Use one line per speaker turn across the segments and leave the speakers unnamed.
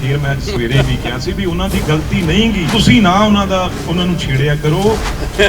ਫਿਰ ਮੈਂ ਸਵੇਰੇ ਵੀ ਕਿਹਾ ਸੀ ਵੀ ਉਹਨਾਂ ਦੀ ਗਲਤੀ ਨਹੀਂ ਗੀ ਤੁਸੀਂ ਨਾ ਉਹਨਾਂ ਦਾ, ਉਹਨਾਂ ਨੂੰ ਛੇੜਿਆ ਕਰੋ।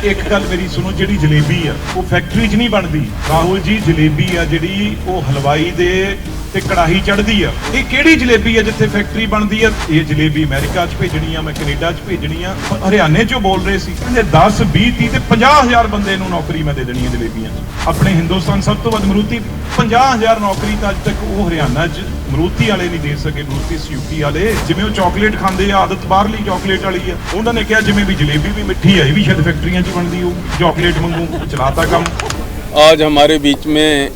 ਇੱਕ ਗੱਲ ਮੇਰੀ ਸੁਣੋ, ਜਿਹੜੀ ਜਲੇਬੀ ਆ, ਉਹ ਫੈਕਟਰੀ 'ਚ ਨਹੀਂ ਬਣਦੀ। ਰਾਹੁਲ ਜੀ, ਜਲੇਬੀ ਆ ਜਿਹੜੀ, ਉਹ ਹਲਵਾਈ ਦੇ ਤੇ ਕੜਾਹੀ ਚੜਦੀ ਆ ਇਹ ਕਿਹੜੀ ਜਲੇਬੀ ਆ ਜਿੱਥੇ ਫੈਕਟਰੀ ਬਣਦੀ ਆ ਇਹ ਜਲੇਬੀ ਅਮਰੀਕਾ 'ਚ ਭੇਜਣੀ ਆ ਮੈਂ ਕੈਨੇਡਾ 'ਚ ਭੇਜਣੀ ਆ ਪਰ ਹਰਿਆਣੇ 'ਚੋਂ ਬੋਲ ਰਹੇ ਸੀ ਕਹਿੰਦੇ 10 20 30 ਤੇ 50000 ਬੰਦੇ ਨੂੰ ਨੌਕਰੀ ਮੈਂ ਦੇ ਦੇਣੀ ਆ ਜਲੇਬੀਆਂ 'ਚ ਆਪਣੇ ਹਿੰਦੁਸਤਾਨ ਸਭ ਤੋਂ ਵੱਧ ਮਰੂਤੀ 50000 ਨੌਕਰੀ ਤਾਂ ਅੱਜ ਤੱਕ ਉਹ ਹਰਿਆਣਾ 'ਚ ਮਰੂਤੀ ਵਾਲੇ ਨਹੀਂ ਦੇ ਸਕੇ ਮਰੂਤੀ ਯੂਪੀ ਵਾਲੇ ਜਿਵੇਂ ਉਹ ਚਾਕਲੇਟ ਖਾਂਦੇ ਆ ਆਦਤ ਬਾਹਰਲੀ ਚਾਕਲੇਟ ਵਾਲੀ ਆ ਉਹਨਾਂ ਨੇ ਕਿਹਾ ਜਿਵੇਂ ਵੀ ਜਲੇਬੀ ਵੀ ਮਿੱਠੀ ਆ ਇਹ ਵੀ ਸ਼ਾਇਦ ਫੈਕਟਰੀਆਂ 'ਚ ਬਣਦੀ ਹੋਊ ਚਾਕਲੇਟ ਵਾਂਗੂ ਚਲਾਤਾ ਕੰਮ
आज हमारे बीच में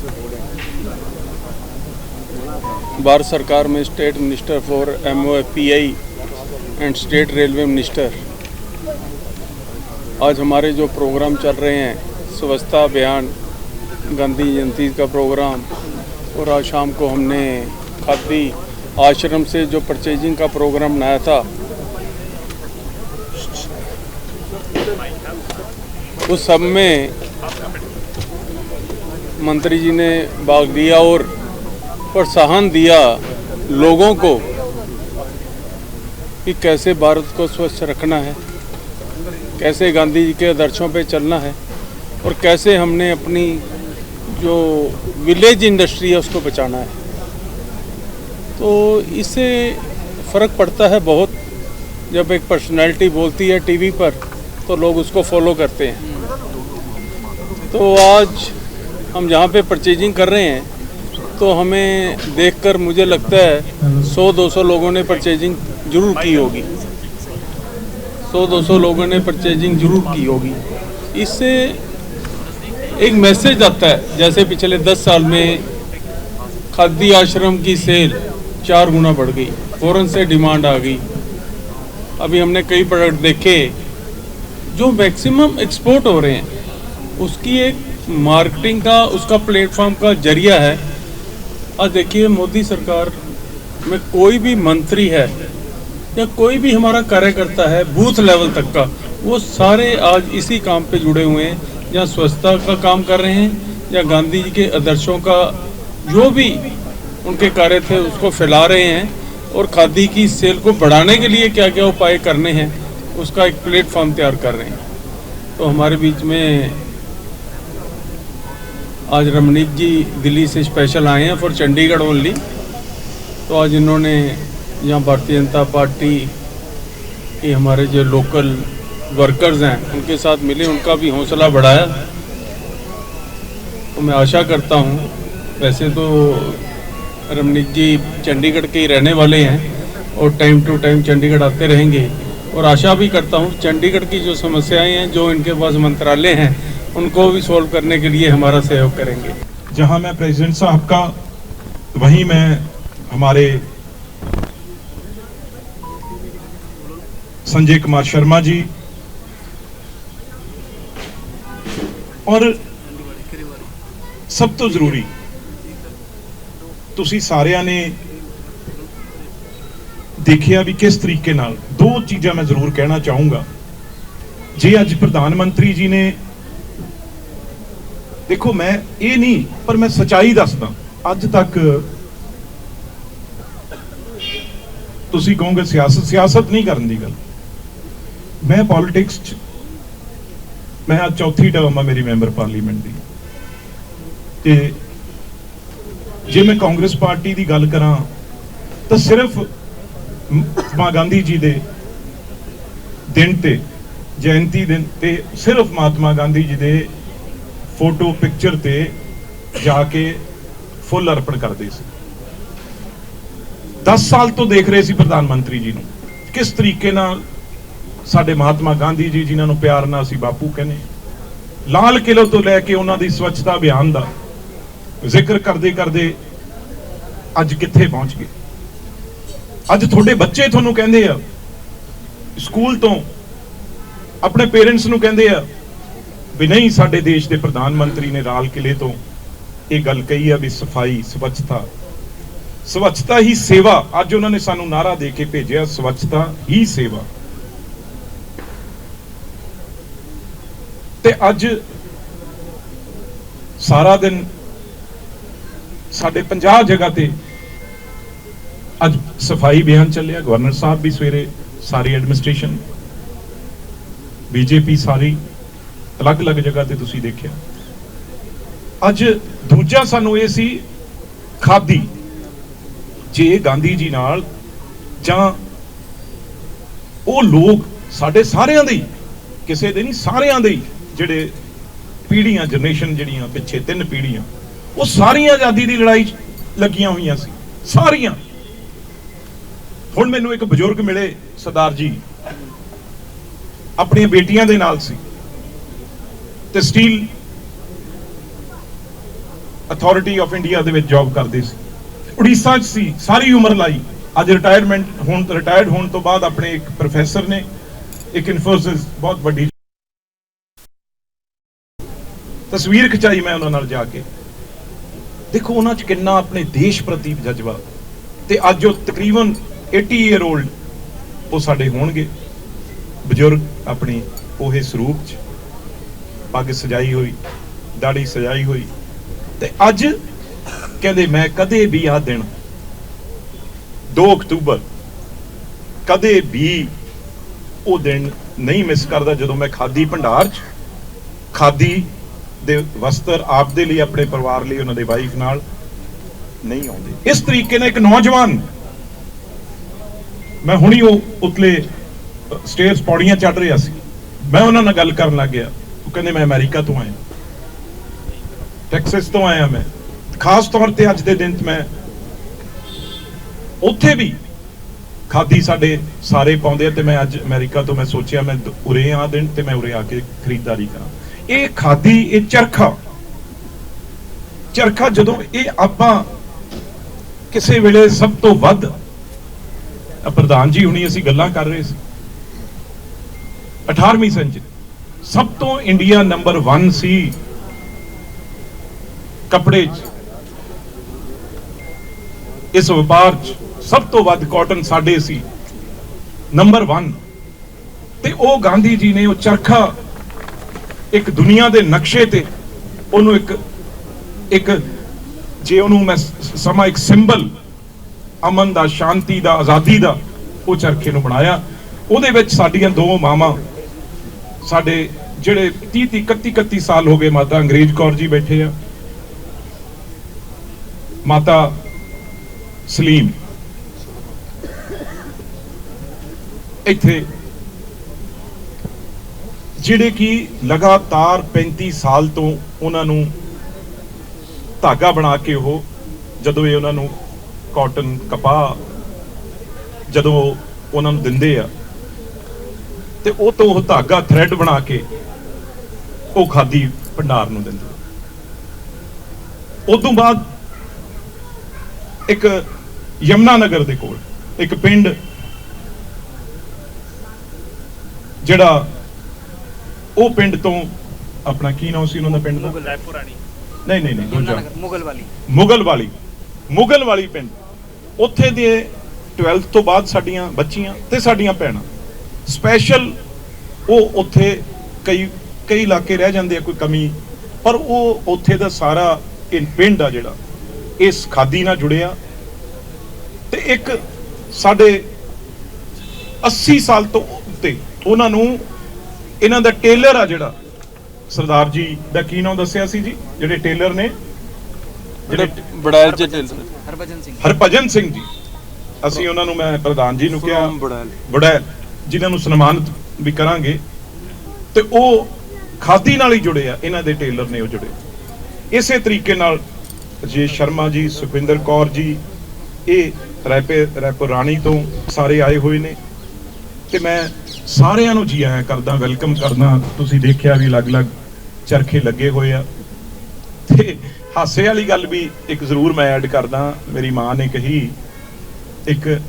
भारत सरकार में state minister for M O P I and state railway minister आज हमारे जो प्रोग्राम चल रहे हैं स्वच्छता अभियान गांधी जयंती का प्रोग्राम और आज शाम को हमने खादी आश्रम से जो परचेजिंग का प्रोग्राम बनाया था, उस सब में मंत्री जी ने भाग लिया और प्रोत्साहन दिया लोगों को कि कैसे भारत को स्वच्छ रखना है, कैसे गांधी जी के आदर्शों पे चलना है और कैसे हमने अपनी जो विलेज इंडस्ट्री है उसको बचाना है। तो इससे फ़र्क पड़ता है बहुत। जब एक पर्सनैलिटी बोलती है टीवी पर तो लोग उसको फॉलो करते हैं। तो आज हम जहाँ पे परचेजिंग कर रहे हैं तो हमें देखकर मुझे लगता है 100-200 लोगों ने परचेजिंग ज़रूर की होगी। 100-200 लोगों ने परचेजिंग ज़रूर की होगी। इससे एक मैसेज आता है, जैसे पिछले 10 साल में खादी आश्रम की सेल चार गुना बढ़ गई फ़ौरन से डिमांड आ गई। अभी हमने कई प्रोडक्ट देखे, जो मैक्सिमम एक्सपोर्ट हो रहे हैं, उसकी एक मार्केटिंग का, उसका प्लेटफॉर्म का ज़रिया है। आज देखिए, मोदी सरकार में कोई भी मंत्री है या कोई भी हमारा कार्यकर्ता है, बूथ लेवल तक का, वो सारे आज इसी काम पे जुड़े हुए हैं, या स्वच्छता का काम कर रहे हैं, या गांधी जी के आदर्शों का जो भी उनके कार्य थे, उसको फैला रहे हैं, और खादी की सेल को बढ़ाने के लिए क्या क्या उपाय करने हैं, उसका एक प्लेटफॉर्म तैयार कर रहे हैं। तो हमारे बीच में आज रमनीक जी दिल्ली से स्पेशल आए हैं फॉर चंडीगढ़ ओनली तो आज इन्होंने यहाँ भारतीय जनता पार्टी के हमारे जो लोकल वर्कर्स हैं, उनके साथ मिले, उनका भी हौसला बढ़ाया। तो मैं आशा करता हूँ, वैसे तो रमनीत जी चंडीगढ़ के ही रहने वाले हैं और टाइम टू टाइम चंडीगढ़ आते रहेंगे। और आशा भी करता हूँ, चंडीगढ़ की जो समस्याएँ हैं, जो इनके पास मंत्रालय हैं उनको भी सॉल्व करने के लिए हमारा सहयोग करेंगे
जहां मैं प्रेसिडेंट साहब का वहीं मैं हमारे संजय कुमार शर्मा जी और ਸਭ ਤੋਂ ਜ਼ਰੂਰੀ ਤੁਸੀਂ ਸਾਰਿਆਂ ਨੇ ਦੇਖਿਆ ਵੀ ਕਿਸ ਤਰੀਕੇ ਨਾਲ ਦੋ ਚੀਜ਼ਾਂ ਮੈਂ ਜ਼ਰੂਰ ਕਹਿਣਾ ਚਾਹੂੰਗਾ ਜੇ ਅੱਜ ਪ੍ਰਧਾਨ ਮੰਤਰੀ ਜੀ ਨੇ ਦੇਖੋ, ਮੈਂ ਇਹ ਨਹੀਂ, ਪਰ ਮੈਂ ਸਚਾਈ ਦੱਸਦਾ। ਅੱਜ ਤੱਕ ਤੁਸੀਂ ਕਹੋਗੇ, ਸਿਆਸਤ ਸਿਆਸਤ ਨਹੀਂ ਕਰਨ ਦੀ ਗੱਲ। ਮੈਂ ਪੋਲਿਟਿਕਸ ਚ, ਮੈਂ ਅੱਜ ਚੌਥੀ ਟਰਮ ਆ ਮੇਰੀ ਮੈਂਬਰ ਪਾਰਲੀਮੈਂਟ ਦੀ। ਤੇ ਜੇ ਮੈਂ ਕਾਂਗਰਸ ਪਾਰਟੀ ਦੀ ਗੱਲ ਕਰਾਂ, ਤਾਂ ਸਿਰਫ ਮਹਾਤਮਾ ਗਾਂਧੀ ਜੀ ਦੇ ਦਿਨ ਤੇ ਜਯੰਤੀ ਦਿਨ ਤੇ ਸਿਰਫ ਮਹਾਤਮਾ ਗਾਂਧੀ ਜੀ ਦੇ ਫੋਟੋ ਪਿਕਚਰ ਤੇ ਜਾ ਕੇ ਫੁੱਲ ਅਰਪਣ ਕਰਦੇ ਸੀ। 10 ਸਾਲ ਤੋਂ ਦੇਖ ਰਹੇ ਸੀ ਪ੍ਰਧਾਨ ਮੰਤਰੀ ਜੀ ਨੂੰ। ਕਿਸ ਤਰੀਕੇ ਨਾਲ ਸਾਡੇ ਮਹਾਤਮਾ ਗਾਂਧੀ ਜੀ, ਜਿਨ੍ਹਾਂ ਨੂੰ ਪਿਆਰ ਨਾਲ ਅਸੀਂ ਬਾਪੂ ਕਹਿੰਦੇ ਲਾਲ ਕਿਲ੍ਹੇ ਤੋਂ ਲੈ ਕੇ ਉਹਨਾਂ ਦੀ ਸਵੱਛਤਾ ਅਭਿਆਨ ਦਾ ਜ਼ਿਕਰ ਕਰਦੇ ਕਰਦੇ ਅੱਜ ਕਿੱਥੇ ਪਹੁੰਚ ਗਏ। ਅੱਜ ਤੁਹਾਡੇ ਬੱਚੇ ਤੁਹਾਨੂੰ ਕਹਿੰਦੇ ਆ, ਸਕੂਲ ਤੋਂ ਆਪਣੇ ਪੇਰੈਂਟਸ ਨੂੰ ਕਹਿੰਦੇ ਆ ਵੀ ਨਹੀਂ, ਸਾਡੇ ਦੇਸ਼ ਦੇ ਪ੍ਰਧਾਨ ਮੰਤਰੀ ਨੇ ਲਾਲ ਕਿਲੇ ਤੋਂ ਇਹ ਗੱਲ ਕਹੀ ਆ ਵੀ ਸਫ਼ਾਈ, ਸਵੱਛਤਾ। ਸਵੱਛਤਾ ਹੀ ਸੇਵਾ। ਅੱਜ ਉਹਨਾਂ ਨੇ ਸਾਨੂੰ ਨਾਰਾ ਦੇ ਕੇ ਭੇਜਿਆ, ਸਵੱਛਤਾ ਹੀ ਸੇਵਾ। ਤੇ ਅੱਜ ਸਾਰਾ ਦਿਨ ਸਾਡੇ 50 ਜਗ੍ਹਾ ਤੇ ਅੱਜ ਸਫ਼ਾਈ ਬਿਆਨ ਚੱਲਿਆ। ਗਵਰਨਰ ਸਾਹਿਬ ਵੀ ਸਵੇਰੇ ਸਾਰੀ ਐਡਮਿਨਿਸਟ੍ਰੇਸ਼ਨ, ਬੀਜੇਪੀ ਸਾਰੀ ਅਲੱਗ-ਅਲੱਗ ਜਗ੍ਹਾ ਤੇ ਤੁਸੀਂ ਦੇਖਿਆ। ਅੱਜ ਦੂਜਾ ਸਾਨੂੰ ਇਹ ਸੀ, ਖਾਦੀ। ਜੇ ਗਾਂਧੀ ਜੀ ਨਾਲ ਜਾਂ ਉਹ ਲੋਕ ਸਾਡੇ ਸਾਰਿਆਂ ਦੇ ਕਿਸੇ ਦੇ ਨਹੀਂ, ਸਾਰਿਆਂ ਦੇ ਜਿਹੜੇ ਪੀੜ੍ਹੀਆਂ ਜਨਰੇਸ਼ਨ ਜਿਹੜੀਆਂ ਪਿੱਛੇ ਤਿੰਨ ਪੀੜ੍ਹੀਆਂ, ਉਹ ਸਾਰੀਆਂ ਆਜ਼ਾਦੀ ਦੀ ਲੜਾਈ 'ਚ ਲੱਗੀਆਂ ਹੋਈਆਂ ਸੀ। ਸਾਰੀਆਂ। ਹੁਣ ਮੈਨੂੰ ਇੱਕ ਬਜ਼ੁਰਗ ਮਿਲੇ, ਸਰਦਾਰ ਜੀ। ਆਪਣੀਆਂ ਬੇਟੀਆਂ ਦੇ ਨਾਲ ਸੀ। ਤੇ ਸਟੀਲ ਅਥਾਰਟੀ ਆਫ ਇੰਡੀਆ ਦੇ ਵਿੱਚ ਜੌਬ ਕਰਦੇ ਸੀ। ਉੜੀਸਾ 'ਚ ਸੀ, ਸਾਰੀ ਉਮਰ ਲਾਈ। ਅੱਜ ਰਿਟਾਇਰਮੈਂਟ ਹੋਣ ਤੋਂ ਰਿਟਾਇਰਡ ਹੋਣ ਤੋਂ ਬਾਅਦ ਆਪਣੇ ਇੱਕ ਪ੍ਰੋਫੈਸਰ ਨੇ, ਇੱਕ ਇਨਫੋਸਿਸ ਬਹੁਤ ਵੱਡੀ ਤਸਵੀਰ ਖਿਚਾਈ ਮੈਂ ਉਹਨਾਂ ਨਾਲ ਜਾ ਕੇ। ਦੇਖੋ, ਉਹਨਾਂ 'ਚ ਕਿੰਨਾ ਆਪਣੇ ਦੇਸ਼ ਪ੍ਰਤੀ ਜਜ਼ਬਾ। ਤੇ ਅੱਜ ਉਹ ਤਕਰੀਬਨ 80 ਈਅਰ 올ਡ ਉਹ ਸਾਡੇ ਹੋਣਗੇ। ਬਜ਼ੁਰਗ ਆਪਣੀ ਉਹੇ ਸਰੂਪ 'ਚ। ਪੱਗ ਸਜਾਈ ਹੋਈ, ਦਾੜੀ ਸਜਾਈ ਹੋਈ। ਤੇ ਅੱਜ ਕਹਿੰਦੇ, ਮੈਂ ਕਦੇ ਵੀ ਆ ਦਿਨ 2 ਅਕਤੂਬਰ, ਕਦੇ ਵੀ ਉਹ ਦਿਨ ਨਹੀਂ ਮਿਸ ਕਰਦਾ ਜਦੋਂ ਮੈਂ ਖਾਦੀ ਭੰਡਾਰ 'ਚ, ਖਾਦੀ ਦੇ ਵਸਤਰ ਆਪ ਦੇ ਲਈ, ਆਪਣੇ ਪਰਿਵਾਰ ਲਈ, ਉਹਨਾਂ ਦੇ ਵਾਈਫ ਨਾਲ ਨਹੀਂ ਆਉਂਦੇ। ਇਸ ਤਰੀਕੇ ਨਾਲ ਇੱਕ ਨੌਜਵਾਨ, ਮੈਂ ਹੁਣੀ ਉਹ ਉਤਲੇ ਸਟੇਅਰਸ ਪੌੜੀਆਂ ਚੜ ਰਿਹਾ ਸੀ। ਮੈਂ ਉਹਨਾਂ ਨਾਲ ਗੱਲ ਕਰਨ ਲੱਗ ਗਿਆ। ਉਹ ਕਹਿੰਦੇ, ਮੈਂ ਅਮਰੀਕਾ ਤੋਂ ਆਇਆ। ਟੈਕਸਸ ਤੋਂ ਆਇਆ ਮੈਂ। ਖਾਸ ਤੌਰ ਤੇ ਅੱਜ ਦੇ ਦਿਨ 'ਚ ਮੈਂ ਉੱਥੇ ਵੀ ਖਾਦੀ ਸਾਡੇ ਸਾਰੇ ਪਾਉਂਦੇ ਆ ਤੇ ਮੈਂ ਅੱਜ ਅਮਰੀਕਾ ਤੋਂ ਮੈਂ ਸੋਚਿਆ, ਮੈਂ ਉਰੇ ਆ ਦਿਨ ਤੇ ਮੈਂ ਉਰੇ ਆ ਕੇ ਖਰੀਦਦਾਰੀ ਕਰਾਂ। ਇਹ ਖਾਦੀ, ਇਹ ਚਰਖਾ ਚਰਖਾ ਜਦੋਂ ਇਹ ਆਪਾਂ ਕਿਸੇ ਵੇਲੇ ਸਭ ਤੋਂ ਵੱਧ ਪ੍ਰਧਾਨ ਜੀ, ਹੁਣੀ ਅਸੀਂ ਗੱਲਾਂ ਕਰ ਰਹੇ ਸੀ। 18ਵੀਂ ਸੈਂਚਰੀ ਸਭ ਤੋਂ ਇੰਡੀਆ ਨੰਬਰ 1 ਸੀ ਕੱਪੜੇ 'ਚ। ਇਸ ਵਪਾਰ 'ਚ ਸਭ ਤੋਂ ਵੱਧ ਕਾਟਨ ਸਾਡੇ ਸੀ। ਨੰਬਰ 1 ਤੇ ਉਹ ਗਾਂਧੀ ਜੀ ਨੇ ਉਹ ਚਰਖਾ ਇੱਕ ਦੁਨੀਆ ਦੇ ਨਕਸ਼ੇ ਤੇ ਉਹਨੂੰ ਇੱਕ ਇੱਕ ਜੇ ਉਹਨੂੰ ਮੈਂ ਸਮਾਂ ਇੱਕ ਸਿੰਬਲ ਅਮਨ ਦਾ, ਸ਼ਾਂਤੀ ਦਾ, ਆਜ਼ਾਦੀ ਦਾ ਉਹ ਚਰਖੇ ਨੂੰ ਬਣਾਇਆ। ਉਹਦੇ ਵਿੱਚ ਸਾਡੀਆਂ ਦੋ ਮਾਵਾਂ ਸਾਡੇ ਜਿਹੜੇ 30 30 31 31 ਸਾਲ ਹੋ ਗਏ ਮਾਤਾ ਅੰਗਰੇਜ਼ ਕੌਰ ਜੀ ਬੈਠੇ ਆ। ਮਾਤਾ ਸਲੀਮ। ਇੱਥੇ ਜਿਹੜੇ ਕਿ ਲਗਾਤਾਰ 35 ਸਾਲ ਤੋਂ ਉਹਨਾਂ ਨੂੰ ਧਾਗਾ ਬਣਾ ਕੇ ਉਹ ਜਦੋਂ ਇਹ ਉਹਨਾਂ ਨੂੰ ਕਾਟਨ ਕਪਾਹ ਜਦੋਂ ਉਹਨਾਂ ਨੂੰ ਦਿੰਦੇ ਆ ਤੇ ਉਹ ਤੋਂ ਉਹ ਧਾਗਾ ਥ੍ਰੈਡ ਬਣਾ ਕੇ ਉਹ ਖਾਦੀ ਭੰਡਾਰ ਨੂੰ ਦਿੰਦੇ। ਉਸ ਤੋਂ ਬਾਅਦ ਇੱਕ ਯਮਨਾ ਨਗਰ ਦੇ ਕੋਲ ਇੱਕ ਪਿੰਡ ਜਿਹੜਾ ਉਹ ਪਿੰਡ ਤੋਂ ਆਪਣਾ ਕੀ ਨਾਮ ਸੀ ਉਹਨਾਂ ਦਾ ਪਿੰਡ ਦਾ? ਨਹੀਂ ਨਹੀਂ ਨਹੀਂ ਦੂਜਾ।
ਮੁਗਲ ਵਾਲੀ।
ਮੁਗਲ ਵਾਲੀ। ਮੁਗਲ ਵਾਲੀ ਪਿੰਡ। ਉੱਥੇ ਦੇ 12th ਤੋਂ ਬਾਅਦ ਸਾਡੀਆਂ ਬੱਚੀਆਂ ਤੇ ਸਾਡੀਆਂ ਭੈਣਾਂ। ਸਪੈਸ਼ਲ ਉਹ ਉੱਥੇ ਕਈ ਕਈ ਇਲਾਕੇ ਰਹਿ ਜਾਂਦੇ ਆ ਕੋਈ ਕਮੀ। ਪਰ ਉਹ ਉੱਥੇ ਦਾ ਸਾਰਾ ਇਹ ਪਿੰਡ ਆ ਜਿਹੜਾ ਇਸ ਖਾਦੀ ਨਾਲ ਜੁੜਿਆ ਤੇ ਇੱਕ ਸਾਡੇ 80 ਸਾਲ ਤੋਂ ਉੱਤੇ ਉਹਨਾਂ ਨੂੰ ਇਹਨਾਂ ਦਾ ਟੇਲਰ ਆ ਜਿਹੜਾ ਸਰਦਾਰ ਜੀ ਦਾ ਕੀ ਨਾਮ ਦੱਸਿਆ ਸੀ ਜੀ ਜਿਹੜੇ ਟੇਲਰ ਨੇ? ਜਿਹੜੇ
ਬੜਾਇਲ ਚ ਟੇਲਰ।
ਹਰਭਜਨ ਸਿੰਘ।
ਹਰਭਜਨ ਸਿੰਘ ਜੀ। ਅਸੀਂ ਉਹਨਾਂ ਨੂੰ ਮੈਂ ਪ੍ਰਧਾਨ ਜੀ ਨੂੰ ਕਿਹਾ
ਬੜੈਲ।
ਬੜੈਲ ਜਿਨ੍ਹਾਂ ਨੂੰ ਸਨਮਾਨਿਤ ਵੀ ਕਰਾਂਗੇ ਤੇ ਉਹ ਖਾਦੀ ਨਾਲ ਹੀ ਜੁੜੇ ਆ, ਇਹਨਾਂ ਦੇ ਟੇਲਰ ਨੇ ਉਹ ਜੁੜੇ। ਇਸੇ ਤਰੀਕੇ ਨਾਲ ਜੇ ਸ਼ਰਮਾ ਜੀ, ਸੁਖਵਿੰਦਰ ਕੌਰ ਜੀ, ਇਹ ਰੈਪੇ, ਰੈਪੋ ਰਾਣੀ ਤੋਂ ਸਾਰੇ ਆਏ ਹੋਏ ਨੇ। ਤੇ ਮੈਂ ਸਾਰਿਆਂ ਨੂੰ ਜੀ ਆਇਆਂ ਕਰਦਾ, ਵੈਲਕਮ ਕਰਦਾ। ਤੁਸੀਂ ਦੇਖਿਆ ਵੀ ਅਲੱਗ-ਅਲੱਗ ਚਰਖੇ ਲੱਗੇ ਹੋਏ ਆ। ਤੇ ਹਾਸੇ ਵਾਲੀ ਗੱਲ ਵੀ ਇੱਕ ਜ਼ਰੂਰ ਮੈਂ ਐਡ ਕਰਦਾ। ਮੇਰੀ ਮਾਂ ਨੇ ਕਹੀ, ਇੱਕ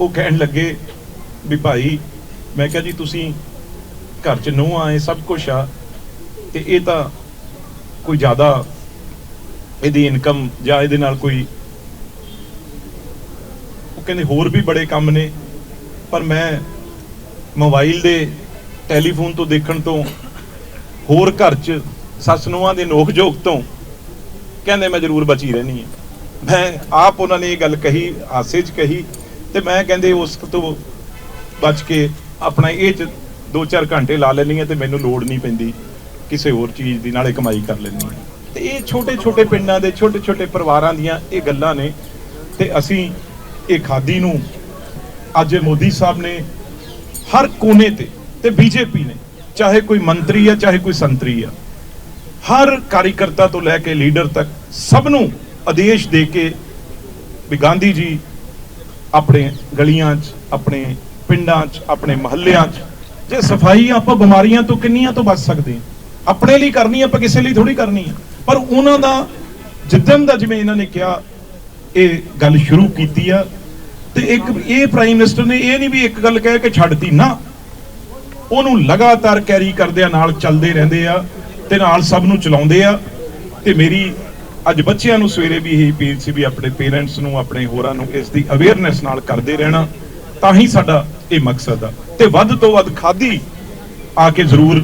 ਉਹ ਕਹਿਣ ਲੱਗੇ ਵੀ ਭਾਈ ਮੈਂ ਕਿਹਾ ਜੀ, ਤੁਸੀਂ ਘਰ 'ਚ ਨੂੰ ਆਏ, ਸਭ ਕੁਝ ਆ, ਤੇ ਇਹ ਤਾਂ ਕੋਈ ਜ਼ਿਆਦਾ ਇਹਦੀ ਇਨਕਮ ਜਾਂ ਇਹਦੇ ਨਾਲ ਕੋਈ ਉਹ ਕਹਿੰਦੇ ਹੋਰ ਵੀ ਬੜੇ ਕੰਮ ਨੇ, ਪਰ ਮੈਂ ਮੋਬਾਈਲ ਦੇ ਟੈਲੀਫੋਨ ਤੋਂ ਦੇਖਣ ਤੋਂ ਹੋਰ ਘਰ 'ਚ ਸੱਸ ਨੂੰਹਾਂ ਦੇ ਨੋਕ ਝੋਕ ਤੋਂ ਕਹਿੰਦੇ ਮੈਂ ਜ਼ਰੂਰ ਬਚੀ ਰਹਿਣੀ ਹੈ। ਮੈਂ ਆਪ ਉਹਨਾਂ ਨੇ ਇਹ ਗੱਲ ਕਹੀ, ਹਾਸੇ 'ਚ ਕਹੀ, ਤੇ ਮੈਂ ਕਹਿੰਦੇ ਉਸ ਤੋਂ ਬਚ ਕੇ ਆਪਣਾ ਇਹ 'ਚ 2-4 ਘੰਟੇ ਲਾ ਲੈਣੀ ਹੈ ਤੇ ਮੈਨੂੰ ਲੋੜ ਨਹੀਂ ਪੈਂਦੀ ਕਿਸੇ ਹੋਰ ਚੀਜ਼ ਦੀ, ਨਾਲੇ ਕਮਾਈ ਕਰ ਲੈਣੀ ਹੈ। ਤੇ ਇਹ ਛੋਟੇ-ਛੋਟੇ ਪਿੰਡਾਂ ਦੇ, ਛੋਟੇ-ਛੋਟੇ ਪਰਿਵਾਰਾਂ ਦੀਆਂ ਇਹ ਗੱਲਾਂ ਨੇ ਤੇ ਅਸੀਂ ਇਹ ਖਾਦੀ ਨੂੰ ਅੱਜ ਮੋਦੀ ਸਾਹਿਬ ਨੇ ਹਰ ਕੋਨੇ ਤੇ ਤੇ ਬੀਜੇਪੀ ਨੇ, ਚਾਹੇ ਕੋਈ ਮੰਤਰੀ ਆ, ਚਾਹੇ ਕੋਈ ਸੰਤਰੀ ਆ, ਹਰ ਕਾਰੀਕਰਤਾ ਤੋਂ ਲੈ ਕੇ ਲੀਡਰ ਤੱਕ ਸਭ ਨੂੰ ਆਦੇਸ਼ ਦੇ ਕੇ ਵੀ ਗਾਂਧੀ ਜੀ ਆਪਣੇ ਗਲੀਆਂ 'ਚ, ਆਪਣੇ ਪਿੰਡਾਂ 'ਚ, ਆਪਣੇ ਮਹੱਲਿਆਂ 'ਚ। ਜੇ ਸਫ਼ਾਈ ਆਪਾਂ ਬਿਮਾਰੀਆਂ ਤੋਂ ਕਿੰਨੀਆਂ ਤੋਂ ਬਚ ਸਕਦੇ ਹਾਂ? ਆਪਣੇ ਲਈ ਕਰਨੀ ਆਪਾਂ ਕਿਸੇ ਲਈ ਥੋੜੀ ਕਰਨੀ ਆ। ਪਰ ਉਹਨਾਂ ਦਾ ਜਿੱਦਣ ਦਾ ਜਿਵੇਂ ਇਹਨਾਂ ਨੇ ਕਿਹਾ, ਇਹ ਗੱਲ ਸ਼ੁਰੂ ਕੀਤੀ ਆ, ਤੇ ਇੱਕ ਇਹ ਪ੍ਰਾਈਮ ਮਿਨਿਸਟਰ ਨੇ ਇਹ ਨਹੀਂ ਵੀ ਇੱਕ ਗੱਲ ਕਹਿ ਕੇ ਛੱਡਤੀ, ਨਾ। ਉਹਨੂੰ ਲਗਾਤਾਰ ਕੈਰੀ ਕਰਦੇ ਆ ਨਾਲ ਚੱਲਦੇ ਰਹਿੰਦੇ ਆ, ਤੇ ਨਾਲ ਸਭ ਨੂੰ ਚਲਾਉਂਦੇ ਆ। ਤੇ ਮੇਰੀ ਅੱਜ ਬੱਚਿਆਂ ਨੂੰ ਸਵੇਰੇ ਵੀ ਇਹੀ ਅਪੀਲ ਸੀ ਵੀ ਆਪਣੇ ਪੇਰੈਂਟਸ ਨੂੰ, ਆਪਣੇ ਹੋਰਾਂ ਨੂੰ ਇਸ ਦੀ ਅਵੇਅਰਨੈਸ ਨਾਲ ਕਰਦੇ ਰਹਿਣਾ। ਤਾਂ ਹੀ ਸਾਡਾ ਇਹ ਮਕਸਦ ਆ। ਤੇ ਵੱਧ ਤੋਂ ਵੱਧ ਖਾਦੀ ਆ ਕੇ ਜ਼ਰੂਰ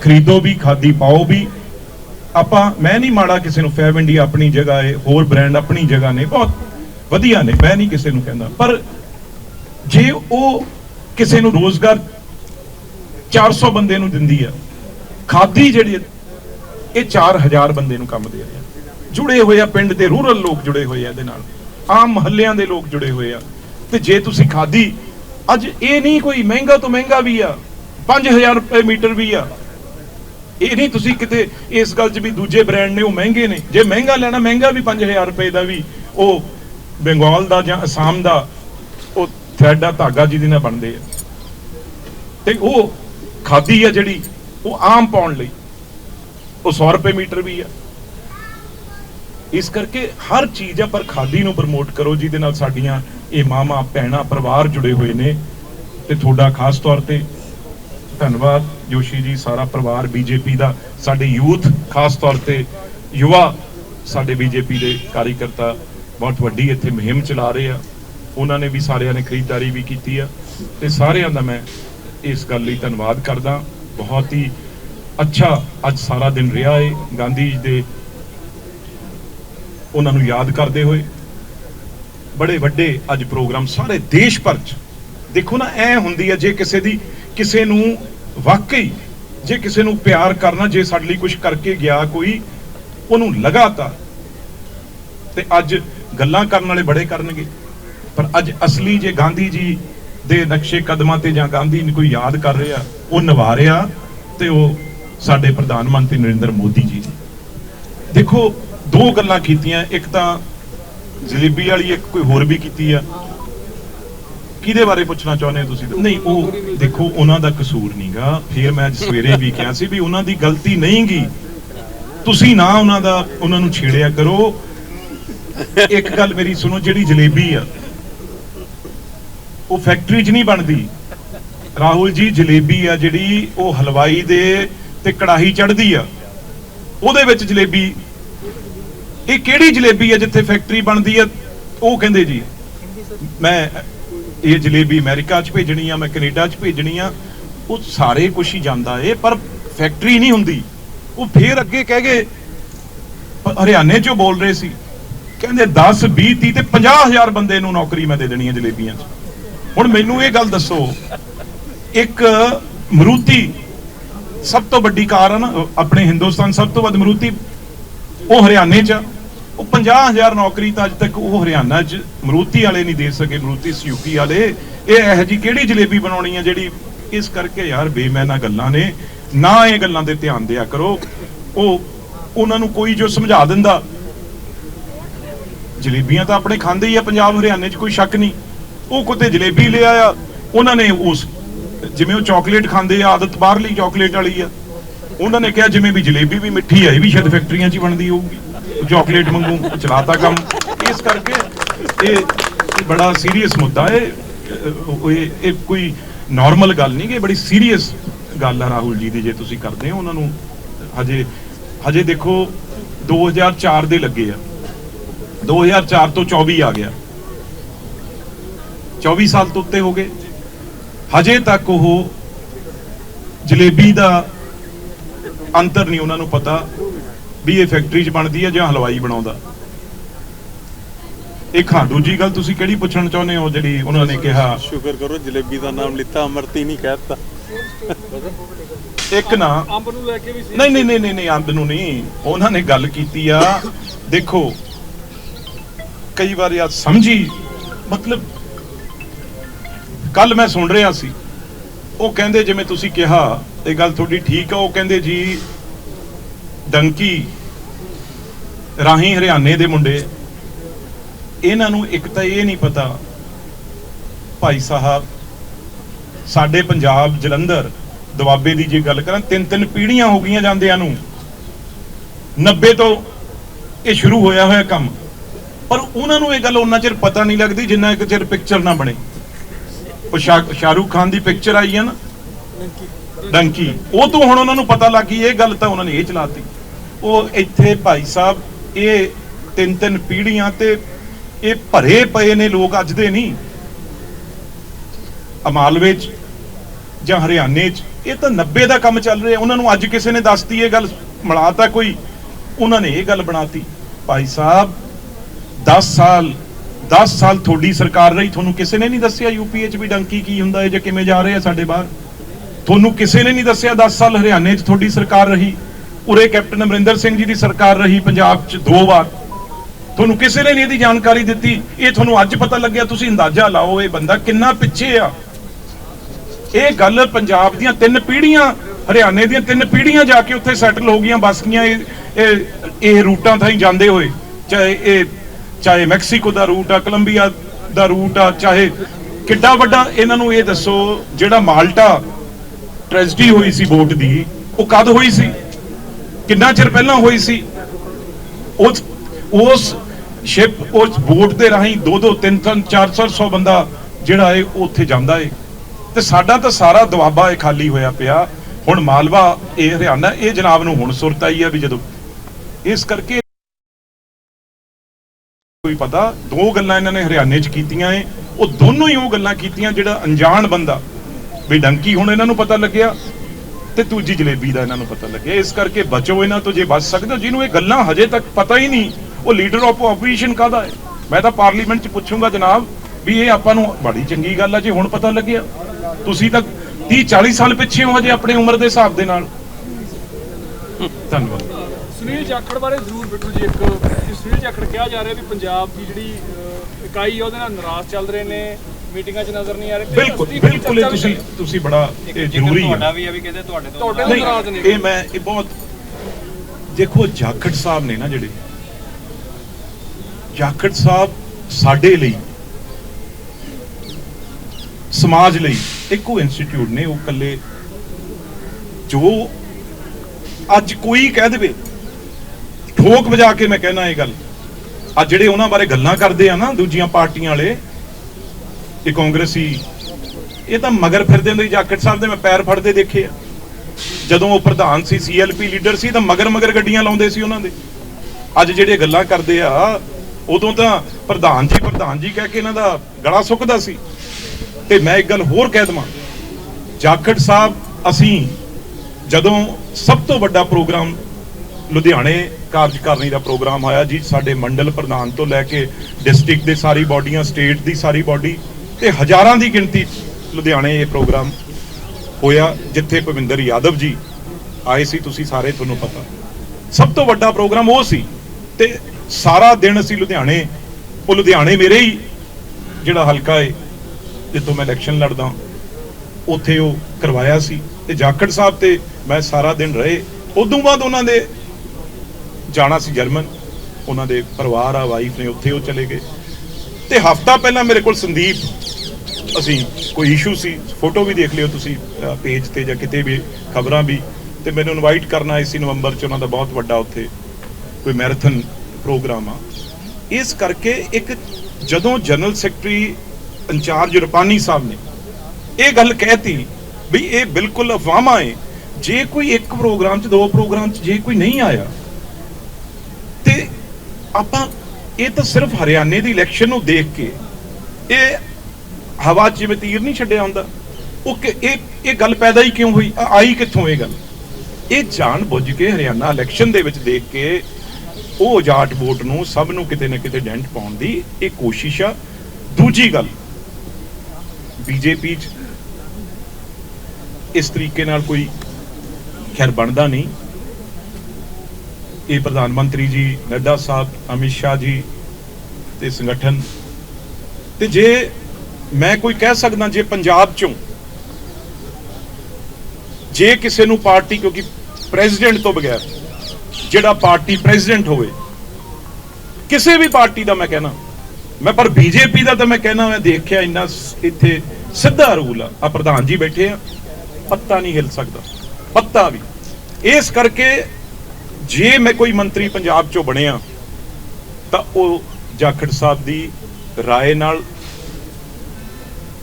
ਖਰੀਦੋ ਵੀ ਖਾਦੀ ਪਾਓ ਵੀ। ਆਪਾਂ ਮੈਂ ਨਹੀਂ ਮਾੜਾ ਕਿਸੇ ਨੂੰ ਫੈਵ ਇੰਡੀਆ ਆਪਣੀ ਜਗ੍ਹਾ ਹੈ ਹੋਰ ਬ੍ਰਾਂਡ ਆਪਣੀ ਜਗ੍ਹਾ ਨੇ ਬਹੁਤ ਵਧੀਆ ਨੇ ਮੈਂ ਨਹੀਂ ਕਿਸੇ ਨੂੰ ਕਹਿੰਦਾ। ਪਰ ਜੇ ਉਹ ਕਿਸੇ ਨੂੰ ਰੋਜ਼ਗਾਰ 400 ਬੰਦੇ ਨੂੰ ਦਿੰਦੀ ਆ ਖਾਦੀ ਜਿਹੜੀ ਹੈ, ਇਹ 4000 ਬੰਦੇ ਨੂੰ ਕੰਮ ਦੇ ਰਿਹਾ। ਜੁੜੇ ਹੋਏ ਆ ਪਿੰਡ ਦੇ ਰੂਰਲ ਲੋਕ ਜੁੜੇ ਹੋਏ ਆ ਇਹਦੇ ਨਾਲ। ਆਮ ਮਹੱਲਿਆਂ ਦੇ ਲੋਕ ਜੁੜੇ ਹੋਏ ਆ। ਤੇ ਜੇ ਤੁਸੀਂ ਖਾਦੀ ਅੱਜ ਇਹ ਨਹੀਂ ਕੋਈ ਮਹਿੰਗਾ ਤੋਂ ਮਹਿੰਗਾ ਵੀ ਆ 5000 ਰੁਪਏ ਮੀਟਰ ਵੀ ਆ। ਇਹ ਨਹੀਂ ਤੁਸੀਂ ਕਿਤੇ ਇਸ ਗੱਲ 'ਚ ਵੀ ਦੂਜੇ ਬ੍ਰਾਂਡ ਨੇ, ਉਹ ਮਹਿੰਗੇ ਨੇ। ਜੇ ਮਹਿੰਗਾ ਲੈਣਾ, ਮਹਿੰਗਾ ਵੀ 5000 ਰੁਪਏ ਦਾ ਵੀ, ਉਹ ਬੰਗਾਲ ਦਾ ਜਾਂ ਅਸਾਮ ਦਾ, ਉਹ ਥ੍ਰੈਡ ਦਾ ਧਾਗਾ ਜਿਹਦੇ ਨਾਲ ਬਣਦੇ ਆ। ਤੇ ਉਹ ਖਾਦੀ ਆ ਜਿਹੜੀ, ਉਹ ਆਮ ਪਾਉਣ ਲਈ, ਉਹ 100 ਰੁਪਏ ਮੀਟਰ ਵੀ ਆ। ਇਸ ਕਰਕੇ ਹਰ ਚੀਜ਼ ਆ, ਪਰ ਖਾਦੀ ਨੂੰ ਪ੍ਰਮੋਟ ਕਰੋ ਜਿਹਦੇ ਨਾਲ ਸਾਡੀਆਂ ਇਹ ਮਾਮਾ, ਭੈਣਾਂ, ਪਰਿਵਾਰ ਜੁੜੇ ਹੋਏ ਨੇ ਤੇ ਤੁਹਾਡਾ ਖਾਸ ਤੌਰ ਤੇ ਧੰਨਵਾਦ। ਜੋਸ਼ੀ ਜੀ, ਸਾਰਾ ਪਰਿਵਾਰ ਬੀਜੇਪੀ ਦਾ, ਸਾਡੇ ਯੂਥ, ਖਾਸ ਤੌਰ ਤੇ ਯੁਵਾ, ਸਾਡੇ ਬੀਜੇਪੀ ਦੇ ਕਾਰਜਕਰਤਾ ਬਹੁਤ ਵੱਡੀ ਇੱਥੇ ਮੁਹਿੰਮ ਚਲਾ ਰਹੇ ਆ। ਉਹਨਾਂ ਨੇ ਵੀ ਸਾਰਿਆਂ ਨੇ ਖਰੀਦਦਾਰੀ ਵੀ ਕੀਤੀ ਆ ਤੇ ਸਾਰਿਆਂ ਦਾ ਮੈਂ ਇਸ ਗੱਲ ਲਈ ਧੰਨਵਾਦ ਕਰਦਾ। ਬਹੁਤ ਹੀ ਅੱਛਾ ਅੱਜ ਸਾਰਾ ਦਿਨ ਰਿਹਾ ਏ। ਗਾਂਧੀ ਜੀ ਦੇ ਉਹਨਾਂ ਨੂੰ ਯਾਦ ਕਰਦੇ ਹੋਏ ਬੜੇ ਵੱਡੇ ਅੱਜ ਪ੍ਰੋਗਰਾਮ ਸਾਰੇ ਦੇਸ਼ ਭਰ ਚ। ਦੇਖੋ ਨਾ, ਐ ਹੁੰਦੀ ਹੈ, ਜੇ ਕਿਸੇ ਦੀ, ਕਿਸੇ ਨੂੰ ਵਾਕਈ ਜੇ ਕਿਸੇ ਨੂੰ ਪਿਆਰ ਕਰਨਾ, ਜੇ ਸਾਡੇ ਲਈ ਕੁਝ ਕਰਕੇ ਗਿਆ ਕੋਈ, ਉਹਨੂੰ ਲਗਾਤਾਰ ਤੇ ਅੱਜ ਗੱਲਾਂ ਕਰਨ ਵਾਲੇ ਬੜੇ ਕਰਨਗੇ। ਪਰ ਅੱਜ ਅਸਲੀ ਜੇ ਗਾਂਧੀ ਜੀ ਦੇ ਨਕਸ਼ੇ ਕਦਮਾਂ ਤੇ ਜਾਂ ਗਾਂਧੀ ਨੂੰ ਕੋਈ ਯਾਦ ਕਰ ਰਿਹਾ, ਉਹ ਨਿਭਾ ਰਿਹਾ ਤੇ ਉਹ ਸਾਡੇ ਪ੍ਰਧਾਨ ਮੰਤਰੀ ਨਰਿੰਦਰ ਮੋਦੀ ਜੀ ਨੇ। ਦੇਖੋ, ਦੋ ਗੱਲਾਂ ਕੀਤੀਆਂ, ਇੱਕ ਤਾਂ ਜਲੇਬੀ ਵਾਲੀ ਇੱਕ ਕੋਈ ਹੋਰ ਵੀ ਕੀਤੀ ਆ? ਕਿਹਦੇ ਬਾਰੇ ਪੁੱਛਣਾ ਚਾਹੁੰਦੇ ਤੁਸੀਂ? ਨਹੀਂ, ਉਹ ਦੇਖੋ, ਉਹਨਾਂ ਦਾ ਕਸੂਰ ਨਹੀਂਗਾ। ਫਿਰ ਮੈਂ ਅੱਜ ਸਵੇਰੇ ਵੀ ਕਿਹਾ ਸੀ ਵੀ ਉਹਨਾਂ ਦੀ ਗਲਤੀ ਨਹੀਂਗੀ। ਤੁਸੀਂ ਨਾ ਉਹਨਾਂ ਦਾ, ਉਹਨਾਂ ਨੂੰ ਛੇੜਿਆ ਕਰੋ। ਇੱਕ ਗੱਲ ਮੇਰੀ ਸੁਣੋ, ਜਿਹੜੀ ਜਲੇਬੀ ਆ, ਉਹ ਫੈਕਟਰੀ 'ਚ ਨਹੀਂ ਬਣਦੀ। ਰਾਹੁਲ ਜੀ, ਜਲੇਬੀ ਆ ਜਿਹੜੀ, ਉਹ ਹਲਵਾਈ ਦੇ ਤੇ ਕੜਾਹੀ ਚੜਦੀ ਆ। ਉਹਦੇ ਵਿੱਚ ਜਲੇਬੀ ਇਹ ਕਿਹੜੀ ਜਲੇਬੀ ਹੈ ਜਿੱਥੇ ਫੈਕਟਰੀ ਬਣਦੀ ਹੈ? ਉਹ ਕਹਿੰਦੇ ਜੀ। ਮੈਂ ਇਹ ਜਲੇਬੀ ਅਮਰੀਕਾ 'ਚ ਭੇਜਣੀ ਆ, ਮੈਂ ਕੈਨੇਡਾ 'ਚ ਭੇਜਣੀ ਆ। ਉਹ ਸਾਰੇ ਕੁਛ ਹੀ ਜਾਂਦਾ ਏ, ਪਰ ਫੈਕਟਰੀ ਨਹੀਂ ਹੁੰਦੀ। ਉਹ ਫੇਰ ਅੱਗੇ ਕਹਿ ਗਏ ਹਰਿਆਣੇ 'ਚੋਂ ਬੋਲ ਰਹੇ ਸੀ। ਕਹਿੰਦੇ 10 20 30 ਤੇ 50000 ਬੰਦੇ ਨੂੰ ਨੌਕਰੀ ਮੈਂ ਦੇ ਦੇਣੀ ਹੈ ਜਲੇਬੀਆਂ 'ਚ। ਹੁਣ ਮੈਨੂੰ ਇਹ ਗੱਲ ਦੱਸੋ, ਇੱਕ ਮਰੂਤੀ ਸਭ ਤੋਂ ਵੱਡੀ ਕਾਰਨ ਆਪਣੇ ਹਿੰਦੁਸਤਾਨ ਸਭ ਤੋਂ ਵੱਧ ਮਰੂਤੀ, ਉਹ ਹਰਿਆਣੇ 'ਚ ਆ। ਉਹ 50000 ਨੌਕਰੀ ਤਾਂ ਅੱਜ ਤੱਕ ਉਹ ਹਰਿਆਣਾ 'ਚ ਮਰੂਤੀ ਵਾਲੇ ਨਹੀਂ ਦੇ ਸਕੇ, ਮਰੂਤੀ ਸੁਜ਼ੂਕੀ ਵਾਲੇ। ਇਹ ਇਹੋ ਜੀ ਕਿਹੜੀ ਜਲੇਬੀ ਬਣਾਉਣੀ ਹੈ ਜਿਹੜੀ ਇਸ ਕਰਕੇ ਯਾਰ ਬੇਮੈਨਾ ਗੱਲਾਂ ਨੇ? ਨਾ ਇਹ ਗੱਲਾਂ ਤੇ ਧਿਆਨ ਦਿਆ ਕਰੋ। ਉਹ ਉਹਨਾਂ ਨੂੰ ਕੋਈ ਜੋ ਸਮਝਾ ਦਿੰਦਾ। ਜਲੇਬੀਆਂ ਤਾਂ ਆਪਣੇ ਖਾਂਦੇ ਹੀ ਆ, ਪੰਜਾਬ ਹਰਿਆਣੇ 'ਚ ਕੋਈ ਸ਼ੱਕ ਨਹੀਂ। ਉਹ ਕਿਤੇ ਜਲੇਬੀ ਲਿਆ ਆ ਉਹਨਾਂ ਨੇ ਉਸ ਜਿਵੇਂ ਉਹ ਚਾਕਲੇਟ ਖਾਂਦੇ ਆ, ਆਦਤ ਬਾਹਰਲੀ ਚਾਕਲੇਟ ਵਾਲੀ ਆ। ਉਹਨਾਂ ਨੇ ਕਿਹਾ ਜਿਵੇਂ ਵੀ ਜਲੇਬੀ ਵੀ ਮਿੱਠੀ ਆ, ਇਹ ਵੀ ਸ਼ਾਇਦ ਫੈਕਟਰੀਆਂ 'ਚ ਹੀ ਬਣਦੀ ਹੋਊਗੀ। ਚਾਕਲੇਟ ਵਾਂਗੂ ਚਲਾਤਾ ਕੰਮ। ਇਸ ਕਰਕੇ ਇਹ ਬੜਾ ਸੀਰੀਅਸ ਮੁੱਦਾ ਹੈ। ਇਹ ਕੋਈ ਨਾਰਮਲ ਗੱਲ ਨਹੀਂ ਕਿ ਬੜੀ ਸੀਰੀਅਸ ਗੱਲ ਆ ਰਾਹੁਲ ਜੀ ਦੀ, ਜੇ ਤੁਸੀਂ ਕਰਦੇ ਹੋ ਉਹਨਾਂ ਨੂੰ। ਹਜੇ ਹਜੇ ਦੇਖੋ 2004 ਦੇ ਲੱਗੇ ਆ। 2004 ਤੋਂ 24 ਆ ਗਿਆ। 24 ਸਾਲ ਤੋਂ ਉੱਤੇ ਹੋ ਗਏ। ਹਜੇ ਤੱਕ ਉਹ ਜਲੇਬੀ ਦਾ ਅੰਤਰ ਨਹੀਂ ਉਹਨਾਂ ਨੂੰ ਪਤਾ। ਵੀ ਇਹ ਫੈਕਟਰੀ 'ਚ ਬਣਦੀ ਹੈ ਜਾਂ ਹਲਵਾਈ ਬਣਾਉਂਦਾ? ਇੱਕ ਹਾਂ ਦੂਜੀ ਗੱਲ ਤੁਸੀਂ ਕਿਹੜੀ ਪੁੱਛਣਾ ਚਾਹੁੰਦੇ ਹੋ ਜਿਹੜੀ ਉਹਨਾਂ ਨੇ ਕਿਹਾ?
ਸ਼ੁਕਰ ਕਰੋ ਜਲੇਬੀ ਦਾ ਨਾਮ ਲਿੱਤਾ ਅਮਰਤੀ ਨਹੀਂ ਕਹਿਤਾ।
ਇੱਕ ਨਾ
ਅੰਬ ਨੂੰ ਲੈ ਕੇ ਵੀ
ਨਹੀਂ ਨਹੀਂ ਨਹੀਂ ਨਹੀਂ ਨਹੀਂ ਅੰਬ ਨੂੰ ਨਹੀਂ। ਉਹਨਾਂ ਨੇ ਗੱਲ ਕੀਤੀ ਆ ਦੇਖੋ ਕਈ ਵਾਰ ਯਾਰ ਸਮਝੀ? ਮਤਲਬ ਕੱਲ ਮੈਂ ਸੁਣ ਰਿਹਾ ਸੀ। ਉਹ ਕਹਿੰਦੇ ਜਿਵੇਂ ਤੁਸੀਂ ਕਿਹਾ ਇਹ ਗੱਲ ਤੁਹਾਡੀ ਠੀਕ ਆ ਉਹ ਕਹਿੰਦੇ ਜੀ ਡੰਕੀ ਰਾਹੀਂ ਹਰਿਆਣੇ ਦੇ ਮੁੰਡੇ। ਇਹਨਾਂ ਨੂੰ ਇੱਕ ਤਾਂ ਇਹ ਨਹੀਂ ਪਤਾ, ਭਾਈ ਸਾਹਿਬ, ਸਾਡੇ ਪੰਜਾਬ ਜਲੰਧਰ, ਦੁਆਬੇ ਦੀ ਜੇ ਗੱਲ ਕਰਾਂ ਤਿੰਨ ਤਿੰਨ ਪੀੜ੍ਹੀਆਂ ਹੋ ਗਈਆਂ ਜਾਂਦਿਆਂ ਨੂੰ। 90 ਤੋਂ ਇਹ ਸ਼ੁਰੂ ਹੋਇਆ ਹੋਇਆ ਕੰਮ। ਪਰ ਉਹਨਾਂ ਨੂੰ ਇਹ ਗੱਲ ਉਹਨਾਂ ਚਿਰ ਪਤਾ ਨਹੀਂ ਲੱਗਦੀ, ਜਿੰਨਾ ਇੱਕ ਚਿਰ ਪਿਕਚਰ ਨਾ ਬਣੇ। ਉਹ ਸ਼ਾਹ- ਸ਼ਾਹਰੂਖ ਖਾਨ ਦੀ ਪਿਕਚਰ ਆਈ ਹੈ ਨਾ? ਡੰਕੀ। ਉਹ ਤੋਂ ਹੁਣ ਉਹਨਾਂ ਨੂੰ ਪਤਾ ਲੱਗ ਗਈ, ਇਹ ਗੱਲ ਤਾਂ ਉਹਨਾਂ ਨੇ ਇਹ ਚਲਾਤੀ। ਉਹ ਇੱਥੇ ਭਾਈ ਸਾਹਿਬ ਇਹ ਤਿੰਨ ਤਿੰਨ ਪੀੜ੍ਹੀਆਂ ਤੇ ਇਹ ਭਰੇ ਪਏ ਨੇ ਲੋਕ ਅੱਜ ਦੇ ਨਹੀਂ। ਅਮਾਲਵੇ ਚ ਜਾਂ ਹਰਿਆਣੇ ਚ ਇਹ ਤਾਂ 90 ਦਾ ਕੰਮ ਚੱਲ ਰਿਹਾ। ਉਹਨਾਂ ਨੂੰ ਅੱਜ ਕਿਸੇ ਨੇ ਦੱਸਤੀ ਇਹ ਗੱਲ, ਮਿਲਾਤਾ ਕੋਈ, ਉਹਨਾਂ ਨੇ ਇਹ ਗੱਲ ਬਣਾਤੀ। ਭਾਈ ਸਾਹਿਬ 10 ਸਾਲ 10 ਸਾਲ ਤੁਹਾਡੀ ਸਰਕਾਰ ਰਹੀ, ਤੁਹਾਨੂੰ ਕਿਸੇ ਨੇ ਨਹੀਂ ਦੱਸਿਆ ਯੂਪੀਏ ਚ ਵੀ ਡੰਕੀ ਕੀ ਹੁੰਦਾ ਹੈ ਜਾਂ ਕਿਵੇਂ ਜਾ ਰਹੇ ਆ ਸਾਡੇ ਬਾਹਰ? ਤੁਹਾਨੂੰ ਕਿਸੇ ਨੇ ਨਹੀਂ ਦੱਸਿਆ 10 ਸਾਲ ਹਰਿਆਣੇ 'ਚ ਤੁਹਾਡੀ ਸਰਕਾਰ ਰਹੀ। ਉਰੇ ਕੈਪਟਨ ਅਮਰਿੰਦਰ ਸਿੰਘ ਜੀ ਦੀ ਸਰਕਾਰ ਰਹੀ ਪੰਜਾਬ 'ਚ ਦੋ ਵਾਰ। ਤੁਹਾਨੂੰ ਕਿਸੇ ਨੇ ਨਹੀਂ ਇਹਦੀ ਜਾਣਕਾਰੀ ਦਿੱਤੀ। ਇਹ ਤੁਹਾਨੂੰ ਅੱਜ ਪਤਾ ਲੱਗਿਆ, ਤੁਸੀਂ ਅੰਦਾਜ਼ਾ ਲਾਓ ਇਹ ਬੰਦਾ ਕਿੰਨਾ ਪਿੱਛੇ ਆ। ਇਹ ਗੱਲ ਪੰਜਾਬ ਦੀਆਂ ਤਿੰਨ ਪੀੜ੍ਹੀਆਂ, ਹਰਿਆਣੇ ਦੀਆਂ ਤਿੰਨ ਪੀੜ੍ਹੀਆਂ ਜਾ ਕੇ ਉੱਥੇ ਸੈਟਲ ਹੋ ਗਈਆਂ, ਬਸ ਗਈਆਂ ਇਹ ਇਹ ਰੂਟਾਂ ਥਾਈ ਜਾਂਦੇ ਹੋਏ। ਚਾਹੇ ਇਹ, ਚਾਹੇ ਮੈਕਸੀਕੋ ਦਾ ਰੂਟ ਆ, ਕੋਲੰਬੀਆ ਦਾ ਰੂਟ ਆ, ਚਾਹੇ ਕਿੱਡਾ ਵੱਡਾ, ਇਹਨਾਂ ਨੂੰ ਇਹ ਦੱਸੋ ਜਿਹੜਾ ਮਾਲਟਾ ਟ੍ਰੈਜਡੀ ਹੋਈ ਸੀ ਵੋਟ ਦੀ, ਉਹ ਕਦ ਹੋਈ ਸੀ? ਕਿੰਨਾ ਚਿਰ ਪਹਿਲਾਂ ਹੋਈ ਸੀ? ਉਸ ਉਸ ਸ਼ਿਪ ਉਸ ਬੋਟ ਦੇ ਰਾਹੀਂ 2 2 3 3 400 ਬੰਦਾ ਜਿਹੜਾ ਹੈ ਉਹ ਉੱਥੇ ਜਾਂਦਾ ਏ। ਤੇ ਸਾਡਾ ਤਾਂ ਸਾਰਾ ਦੁਆਬਾ ਇਹ ਖਾਲੀ ਹੋਇਆ ਪਿਆ। ਹੁਣ ਮਾਲਵਾ ਇਹ ਹਰਿਆਣਾ, ਇਹ ਜਨਾਬ ਨੂੰ ਹੁਣ ਸੁਰਤ ਆਈ ਆ ਵੀ ਜਦੋਂ ਇਸ ਕਰਕੇ ਕੋਈ ਪਤਾ, ਦੋ ਗੱਲਾਂ ਇਹਨਾਂ ਨੇ ਹਰਿਆਣੇ 'ਚ ਕੀਤੀਆਂ ਏ। ਉਹ ਦੋਨੋਂ ਹੀ ਉਹ ਗੱਲਾਂ ਕੀਤੀਆਂ ਜਿਹੜਾ ਅਣਜਾਣ ਬੰਦਾ। ਵੀ ਡੰਕੀ ਹੁਣ ਇਹਨਾਂ ਨੂੰ ਪਤਾ ਲੱਗਿਆ। ਤੇ ਦੂਜੀ ਜਲੇਬੀ ਦਾ ਇਹਨਾਂ ਨੂੰ ਪਤਾ ਲੱਗਿਆ ਇਸ ਕਰਕੇ ਬਚੋ ਇਹਨਾਂ ਤੋਂ ਜੇ ਬਚ ਸਕਦੇ ਹੋ ਜਿਹਨੂੰ ਇਹ ਗੱਲਾਂ ਹਜੇ ਤੱਕ ਪਤਾ ਹੀ ਨਹੀਂ ਉਹ ਲੀਡਰ ਆਫ ਆਪੋਜੀਸ਼ਨ ਕਾਹਦਾ ਹੈ? ਮੈਂ ਤਾਂ ਪਾਰਲੀਮੈਂਟ 'ਚ ਪੁੱਛੂੰਗਾ ਜਨਾਬ ਵੀ ਇਹ ਆਪਾਂ ਨੂੰ ਬੜੀ ਚੰਗੀ ਗੱਲ ਆ ਜੇ ਹੁਣ ਪਤਾ ਲੱਗਿਆ। ਤੁਸੀਂ ਤਾਂ 30 40 ਸਾਲ ਪਿੱਛੇ ਹੋ ਹਜੇ ਆਪਣੀ ਉਮਰ ਦੇ ਹਿਸਾਬ ਦੇ ਨਾਲ। ਧੰਨਵਾਦ।
ਸੁਨੀਲ ਜਾਖੜ ਬਾਰੇ ਜ਼ਰੂਰ ਬਿੱਟੂ ਜੀ ਇੱਕ ਸੁਨੀਲ ਜਾਖੜ ਕਿਹਾ ਜਾ ਰਿਹਾ ਵੀ ਪੰਜਾਬ ਦੀ ਜਿਹੜੀ ਅਹ, ਇਕਾਈ ਆ ਉਹਦੇ ਨਾਲ ਨਾਰਾਜ਼ ਚੱਲ ਰਹੇ ਨੇ। ਮੀਟਿੰਗਾਂ 'ਚ ਨਜ਼ਰ ਨਹੀਂ ਆ ਰਹੇ
ਬਿਲਕੁਲ ਬਿਲਕੁਲ ਇਹ ਤੁਸੀਂ ਤੁਸੀਂ ਬੜਾ ਇਹ ਜ਼ਰੂਰੀ
ਤੁਹਾਡਾ
ਹੈ
ਵੀ ਆ ਵੀ ਕਹਿੰਦੇ ਤੁਹਾਡੇ ਤੋਂ
ਤੁਹਾਡੇ ਤੋਂ ਨਾਰਾਜ਼
ਨਹੀਂ।
ਨੇ
ਇਹ ਮੈਂ ਇਹ ਬਹੁਤ ਦੇਖੋ ਜਾਖੜ ਸਾਹਿਬ ਨੇ ਨਾ ਜਿਹੜੇ ਜਾਖੜ ਸਾਹਿਬ ਸਾਡੇ ਲਈ ਸਮਾਜ ਲਈ ਇੱਕੋ ਇੰਸਟੀਚਿਊਟ ਨੇ ਉਹ ਇਕੱਲੇ ਜੋ ਅੱਜ ਕੋਈ ਕਹਿ ਦੇਵੇ ਠੋਕ ਵਜਾ ਕੇ ਮੈਂ ਕਹਿਣਾ ਇਹ ਗੱਲ ਆ ਜਿਹੜੇ ਉਹਨਾਂ ਬਾਰੇ ਗੱਲਾਂ ਕਰਦੇ ਆ ਨਾ ਦੂਜੀਆਂ ਪਾਰਟੀਆਂ ਵਾਲੇ ਇਹ ਕਾਂਗਰਸੀ ਇਹ ਤਾਂ ਮਗਰ ਫਿਰਦੇ ਹੁੰਦੇ ਸੀ, ਜਾਖੜ ਸਾਹਿਬ ਦੇ ਮੈਂ ਪੈਰ ਫੜਦੇ ਦੇਖੇ ਆ। ਜਦੋਂ ਉਹ ਪ੍ਰਧਾਨ ਸੀ ਸੀਐਲਪੀ ਲੀਡਰ ਸੀ, ਤਾਂ ਮਗਰ ਮਗਰ ਗੱਡੀਆਂ ਲਾਉਂਦੇ ਸੀ ਉਹਨਾਂ ਦੇ। ਅੱਜ ਜਿਹੜੇ ਗੱਲਾਂ ਕਰਦੇ ਆ, ਉਦੋਂ ਤਾਂ ਪ੍ਰਧਾਨ ਜੀ ਪ੍ਰਧਾਨ ਜੀ ਕਹਿ ਕੇ ਇਹਨਾਂ ਦਾ ਗਲਾ ਸੁੱਕਦਾ ਸੀ। ਤੇ ਮੈਂ ਇੱਕ ਗੱਲ ਹੋਰ ਕਹਿ ਦਵਾਂ, ਜਾਖੜ ਸਾਹਿਬ, ਅਸੀਂ ਜਦੋਂ ਸਭ ਤੋਂ ਵੱਡਾ ਪ੍ਰੋਗਰਾਮ ਲੁਧਿਆਣੇ ਕਾਰਜਕਾਰਨੀ ਦਾ ਪ੍ਰੋਗਰਾਮ ਆਇਆ ਜੀ, ਸਾਡੇ ਮੰਡਲ ਪ੍ਰਧਾਨ ਤੋਂ ਲੈ ਕੇ ਡਿਸਟ੍ਰਿਕਟ ਦੇ ਸਾਰੀ ਬਾਡੀਆਂ, ਸਟੇਟ ਦੀ ਸਾਰੀ ਬਾਡੀ ਤੇ ਹਜ਼ਾਰਾਂ ਦੀ ਗਿਣਤੀ 'ਚ ਲੁਧਿਆਣੇ ਇਹ ਪ੍ਰੋਗਰਾਮ ਹੋਇਆ, ਜਿੱਥੇ ਭਵਿੰਦਰ ਯਾਦਵ ਜੀ ਆਏ ਸੀ, ਤੁਸੀਂ ਸਾਰੇ ਤੁਹਾਨੂੰ ਪਤਾ। ਸਭ ਤੋਂ ਵੱਡਾ ਪ੍ਰੋਗਰਾਮ ਉਹ ਸੀ ਤੇ ਸਾਰਾ ਦਿਨ ਅਸੀਂ ਲੁਧਿਆਣੇ, ਉਹ ਲੁਧਿਆਣੇ ਮੇਰੇ ਹੀ ਜਿਹੜਾ ਹਲਕਾ ਹੈ ਜਿੱਥੋਂ ਮੈਂ ਇਲੈਕਸ਼ਨ ਲੜਦਾ, ਉੱਥੇ ਉਹ ਕਰਵਾਇਆ ਸੀ। ਤੇ ਜਾਖੜ ਸਾਹਿਬ ਤੇ ਮੈਂ ਸਾਰਾ ਦਿਨ ਰਹੇ। ਉਦੋਂ ਬਾਅਦ ਉਹਨਾਂ ਦੇ ਜਾਣਾ ਸੀ ਜਰਮਨ। ਉਹਨਾਂ ਦੇ ਪਰਿਵਾਰ ਆ ਵਾਈਫ ਨੇ ਉੱਥੇ ਉਹ ਚਲੇ ਗਏ। ਤੇ ਹਫਤਾ ਪਹਿਲਾਂ ਮੇਰੇ ਕੋਲ ਸੰਦੀਪ ਅਸੀਂ ਕੋਈ ਇਸ਼ੂ ਸੀ ਫੋਟੋ ਵੀ ਦੇਖ ਲਿਓ ਤੁਸੀਂ ਪੇਜ ਤੇ ਜਾਂ ਕਿਤੇ ਵੀ, ਖਬਰਾਂ ਵੀ। ਤੇ ਮੈਨੂੰ ਇਨਵਾਈਟ ਕਰਨਾ ਆਏ ਨਵੰਬਰ ਚ ਉਹਨਾਂ ਦਾ ਬਹੁਤ ਵੱਡਾ ਉੱਥੇ ਕੋਈ ਮੈਰਾਥਨ ਪ੍ਰੋਗਰਾਮ ਆ। ਇਸ ਕਰਕੇ ਇੱਕ ਜਦੋਂ general secretary in charge Rupani Sahib ਨੇ ਇਹ ਗੱਲ ਕਹਿਤੀ ਵੀ ਇਹ ਬਿਲਕੁਲ ਅਫਵਾਹਾਂ ਹੈ ਜੇ ਕੋਈ ਇੱਕ ਪ੍ਰੋਗਰਾਮ 'ਚ, ਦੋ ਪ੍ਰੋਗਰਾਮ 'ਚ ਜੇ ਕੋਈ ਨਹੀਂ ਆਇਆ, ਤੇ ਆਪਾਂ, ਇਹ ਤਾਂ ਸਿਰਫ ਹਰਿਆਣੇ ਦੀ ਇਲੈਕਸ਼ਨ ਨੂੰ ਦੇਖ ਕੇ, ਇਹ ਹਵਾ 'ਚ ਜਿਵੇਂ ਤੀਰ ਨਹੀਂ ਛੱਡਿਆ ਹੁੰਦਾ, ਉਹ ਕਿ ਇਹ ਇਹ ਗੱਲ ਪੈਦਾ ਹੀ ਕਿਉਂ ਹੋਈ? ਆਈ ਕਿੱਥੋਂ ਇਹ ਗੱਲ? ਇਹ ਜਾਣ ਬੁੱਝ ਕੇ ਹਰਿਆਣਾ ਇਲੈਕਸ਼ਨ ਦੇ ਵਿੱਚ ਦੇਖ ਕੇ ਉਹ ਜਾਟ ਵੋਟ ਨੂੰ ਸਭ ਨੂੰ ਕਿਤੇ ਨਾ ਕਿਤੇ ਡੈਂਟ ਪਾਉਣ ਦੀ ਇਹ ਕੋਸ਼ਿਸ਼ ਆ। ਦੂਜੀ ਗੱਲ, ਬੀਜੇਪੀ ਚ ਇਸ ਤਰੀਕੇ ਨਾਲ ਕੋਈ ਖੈਰ ਬਣਦਾ ਨਹੀਂ। ਇਹ ਪ੍ਰਧਾਨ ਮੰਤਰੀ ਜੀ, ਨੱਡਾ ਸਾਹਿਬ, ਅਮਿਤ ਸ਼ਾਹ ਜੀ ਤੇ ਸੰਗਠਨ ਤੇ ਜੇ ਮੈਂ ਕੋਈ ਕਹਿ ਸਕਦਾ ਜੇ ਪੰਜਾਬ ਚੋਂ ਜੇ ਕਿਸੇ ਨੂੰ ਪਾਰਟੀ, ਕਿਉਂਕਿ ਪ੍ਰੈਜ਼ੀਡੈਂਟ ਤੋਂ ਬਗੈਰ ਜਿਹੜਾ ਪਾਰਟੀ ਪ੍ਰੈਜ਼ੀਡੈਂਟ ਹੋਵੇ, ਕਿਸੇ ਵੀ ਪਾਰਟੀ ਦਾ ਮੈਂ ਕਹਿਣਾ, ਮੈਂ ਪਰ ਬੀਜੇਪੀ ਦਾ ਤਾਂ ਮੈਂ ਕਹਿਣਾ, ਮੈਂ ਦੇਖਿਆ ਇੰਨਾ ਇੱਥੇ ਸਿੱਧਾ ਰੂਲ ਆ। ਪ੍ਰਧਾਨ ਜੀ ਬੈਠੇ ਆ, ਪੱਤਾ ਨਹੀਂ ਹਿਲ ਸਕਦਾ, ਪੱਤਾ ਵੀ। ਇਸ ਕਰਕੇ ਜੇ ਮੈਂ ਕੋਈ ਮੰਤਰੀ ਪੰਜਾਬ ਚੋਂ ਬਣਿਆ, ਤਾਂ ਉਹ ਜਾਖੜ ਸਾਹਿਬ ਦੀ ਰਾਏ ਨਾਲ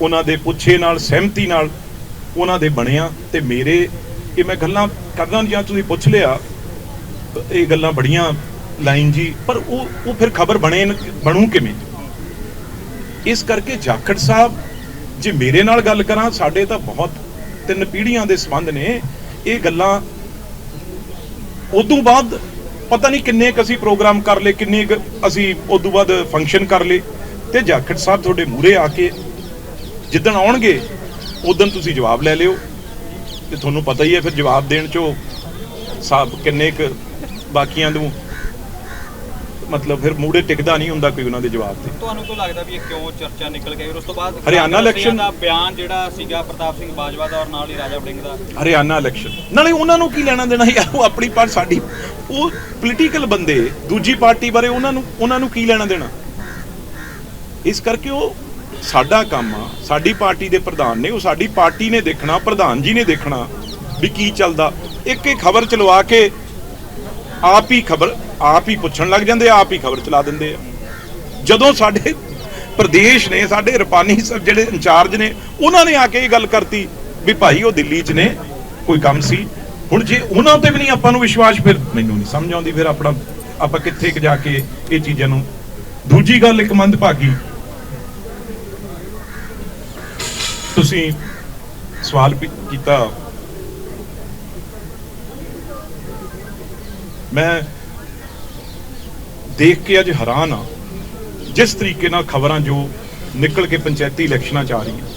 ਉਹਨਾਂ ਦੇ ਪੁੱਛੇ ਨਾਲ, ਸਹਿਮਤੀ ਨਾਲ ਉਹਨਾਂ ਦੇ ਬਣਿਆ ਤੇ ਮੇਰੇ ਇਹ ਮੈਂ ਗੱਲਾਂ ਕਰਦਾ ਜਾਂ ਤੁਸੀਂ ਪੁੱਛ ਲਿਆ, ਇਹ ਗੱਲਾਂ ਬੜੀਆਂ ਲਾਈਨ ਜੀ, ਪਰ ਉਹ ਉਹ ਫਿਰ ਖਬਰ ਬਣੇ ਬਣੂ ਕਿਵੇਂ? ਇਸ ਕਰਕੇ ਜਾਖੜ ਸਾਹਿਬ, ਜੇ ਮੇਰੇ ਨਾਲ ਗੱਲ ਕਰਾਂ, ਸਾਡੇ ਤਾਂ ਬਹੁਤ ਤਿੰਨ ਪੀੜ੍ਹੀਆਂ ਦੇ ਸੰਬੰਧ ਨੇ, ਇਹ ਗੱਲਾਂ ਉਦੋਂ ਬਾਅਦ ਪਤਾ ਨਹੀਂ ਕਿੰਨੇ ਕੁ ਅਸੀਂ ਪ੍ਰੋਗਰਾਮ ਕਰ ਲਏ, ਕਿੰਨੇ ਕੁ ਅਸੀਂ ਉਦੋਂ ਬਾਅਦ ਫੰਕਸ਼ਨ ਕਰ ਲਏ ਤੇ ਜਾਖੜ ਸਾਹਿਬ ਤੁਹਾਡੇ ਮੂਹਰੇ ਆ ਕੇ ਜਿੱਦਣ ਆਉਣਗੇ ਉਦੋਂ ਤੁਸੀਂ ਜਵਾਬ ਲੈ ਲਿਓ। ਤੇ ਤੁਹਾਨੂੰ ਪਤਾ ਹੀ ਹੈ ਫਿਰ ਜਵਾਬ ਦੇਣ ਚੋਂ ਸਾਹਿਬ ਕਿੰਨੇ ਕੁ ਬਾਕੀਆਂ ਨੂੰ ਮਤਲਬ ਫਿਰ ਮੂਹਰੇ ਟਿਕਦਾ ਨਹੀਂ ਹੁੰਦਾ ਕੋਈ ਉਹਨਾਂ ਦੇ ਜਵਾਬ ਤੇ।
ਤੁਹਾਨੂੰ ਕਿਉਂ ਲੱਗਦਾ ਵੀ ਇਹ ਕਿਉਂ ਚਰਚਾ ਨਿਕਲ ਗਈ ਔਰ ਉਸ ਤੋਂ ਬਾਅਦ
ਹਰਿਆਣਾ election-
ਦਾ ਬਿਆਨ ਜਿਹੜਾ ਸੀਗਾ ਪ੍ਰਤਾਪ ਸਿੰਘ ਬਾਜਵਾ ਦਾ ਔਰ ਨਾਲ ਹੀ ਰਾਜਾ ਵੜਿੰਗ ਦਾ।
ਹਰਿਆਣਾ ਇਲੈਕਸ਼ਨ ਨਾਲੇ ਉਹਨਾਂ ਨੂੰ ਕੀ ਲੈਣਾ ਦੇਣਾ ਯਾਰ ਉਹ ਆਪਣੀ ਪਾਰਟੀ ਸਾਡੀ ਉਹ ਪੋਲੀਟੀਕਲ ਬੰਦੇ ਦੂਜੀ ਪਾਰਟੀ ਬਾਰੇ ਉਹਨਾਂ ਨੂੰ ਉਹਨਾਂ ਨੂੰ ਕੀ ਲੈਣਾ ਦੇਣਾ? ਇਸ ਕਰਕੇ ਉਹ ਸਾਡਾ ਕੰਮ ਆ ਸਾਡੀ ਪਾਰਟੀ ਦੇ ਪ੍ਰਧਾਨ ਨੇ ਉਹ ਸਾਡੀ ਪਾਰਟੀ ਨੇ ਦੇਖਣਾ ਪ੍ਰਧਾਨ ਜੀ ਨੇ ਦੇਖਣਾ ਵੀ ਕੀ ਚੱਲਦਾ। ਇੱਕ ਇੱਕ ਖਬਰ ਚਲਵਾ ਕੇ ਆਪ ਹੀ ਖਬਰ ਆਪ ਹੀ ਪੁੱਛਣ ਲੱਗ ਜਾਂਦੇ ਆ, ਆਪ ਹੀ ਖਬਰ ਚਲਾ ਦਿੰਦੇ ਆ। ਜਦੋਂ ਸਾਡੇ ਪ੍ਰਦੇਸ਼ ਨੇ ਸਾਡੇ ਰਪਾਨੀ ਸਾਹਿਬ ਜਿਹੜੇ ਇੰਚਾਰਜ ਨੇ ਉਹਨਾਂ ਨੇ ਆ ਕੇ ਇਹ ਗੱਲ ਕਰਤੀ ਵੀ ਭਾਈ ਉਹ ਦਿੱਲੀ 'ਚ ਨੇ ਕੋਈ ਕੰਮ ਸੀ। ਹੁਣ ਜੇ ਉਹਨਾਂ ਤੇ ਵੀ ਨਹੀਂ ਆਪਾਂ ਨੂੰ ਵਿਸ਼ਵਾਸ ਫਿਰ ਮੈਨੂੰ ਨਹੀਂ ਸਮਝ ਆਉਂਦੀ ਫਿਰ ਆਪਣਾ ਆਪਾਂ ਕਿੱਥੇ ਜਾ ਕੇ ਇਹ ਚੀਜ਼ਾਂ ਨੂੰ। ਦੂਜੀ ਗੱਲ ਇੱਕ ਮੰਦਭਾਗੀ ਤੁਸੀਂ ਸਵਾਲ ਕੀਤਾ। ਮੈਂ ਦੇਖ ਕੇ ਅੱਜ ਹੈਰਾਨ ਆ ਜਿਸ ਤਰੀਕੇ ਨਾਲ ਖਬਰਾਂ ਜੋ ਨਿਕਲ ਕੇ ਪੰਚਾਇਤੀ ਇਲੈਕਸ਼ਨਾਂ ਚ ਆ ਰਹੀਆਂ।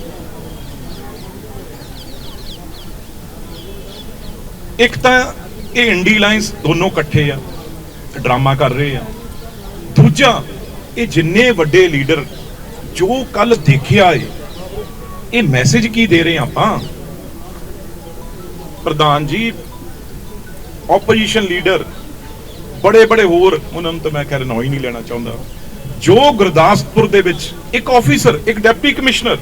ਇੱਕ ਤਾਂ ਇਹ ਇੰਡੀ ਲਾਈਨਸ ਦੋਨੋਂ ਇਕੱਠੇ ਆ, ਡਰਾਮਾ ਕਰ ਰਹੇ ਆ। ਦੂਜਾ, ਇਹ ਜਿੰਨੇ ਵੱਡੇ ਲੀਡਰ ਜੋ ਕੱਲ ਦੇਖਿਆ ਏ ਇਹ ਮੈਸੇਜ ਕੀ ਦੇ ਰਹੇ ਆਪਾਂ? ਪ੍ਰਧਾਨ ਜੀ ਆਪੋਜੀਸ਼ਨ ਲੀਡਰ ਬੜੇ ਬੜੇ ਹੋਰ, ਉਹਨਾਂ ਨੂੰ ਤਾਂ ਮੈਂ ਕਹਿ ਰਿਹਾ ਹੀ ਨਹੀਂ ਲੈਣਾ ਚਾਹੁੰਦਾ। ਜੋ ਗੁਰਦਾਸਪੁਰ ਦੇ ਵਿੱਚ ਇੱਕ ਆਫੀਸਰ ਇੱਕ ਡਿਪਟੀ ਕਮਿਸ਼ਨਰ